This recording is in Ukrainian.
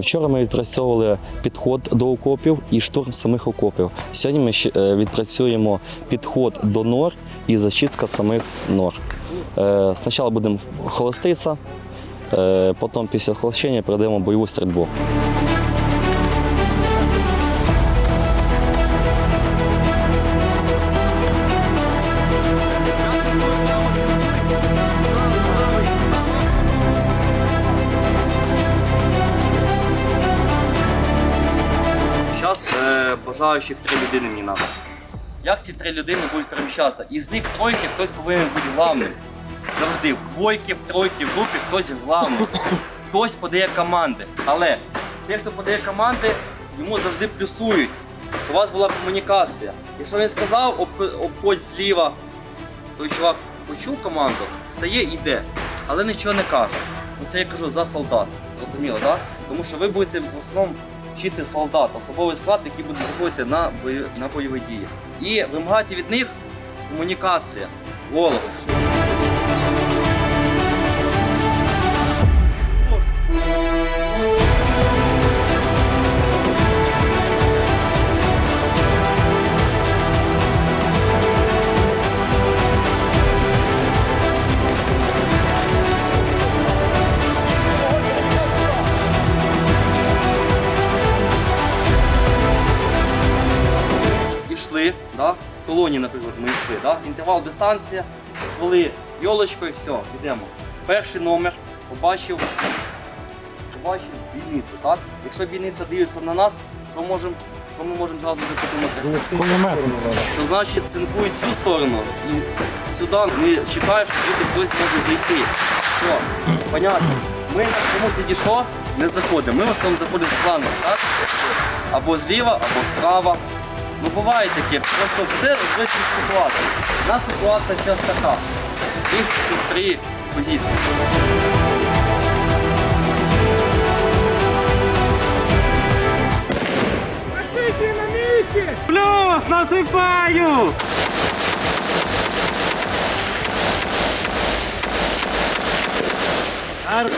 Вчора ми відпрацьовували підход до окопів і штурм самих окопів. Сьогодні ми е, відпрацюємо підход до нор і зачистка самих нор. Е, Спочатку будемо холоститися, е, потім після холощення пройдемо бойову стрільбу. Бажаючих три людини мені треба. Як ці три людини будуть переміщатися? Із них тройки хтось повинен бути главним. Завжди в двойки, в тройки, в групі хтось главний. Хтось подає команди. Але той, хто подає команди, йому завжди плюсують, що у вас була комунікація. Якщо він сказав, обходь зліва, той чувак почув команду, стає і йде, але нічого не каже. Це я кажу за солдат. Зрозуміло, так? Тому що ви будете в основному вчити солдат, особовий склад, який буде заходити на, бойові дії. І вимагати від них комунікація, голос. Ішли, да? в колонії, наприклад, ми йшли. Да? Інтервал дистанція, звели йолочкою, все, йдемо. Перший номер побачив, побачив бійницю, так? Якщо бійниця дивиться на нас, що, можем, що ми можемо зразу вже подумати? Що значить цинкуй цю сторону і сюди не чекаєш, що звідти хтось може зайти. Все, понятно. Ми кому підійшов, не заходимо. Ми в основному заходимо з так? Або зліва, або справа. Ну буває таке, просто все лежить від ситуації. У нас ситуація зараз така. Є тут три позиції. Плюс насипаю! Арб.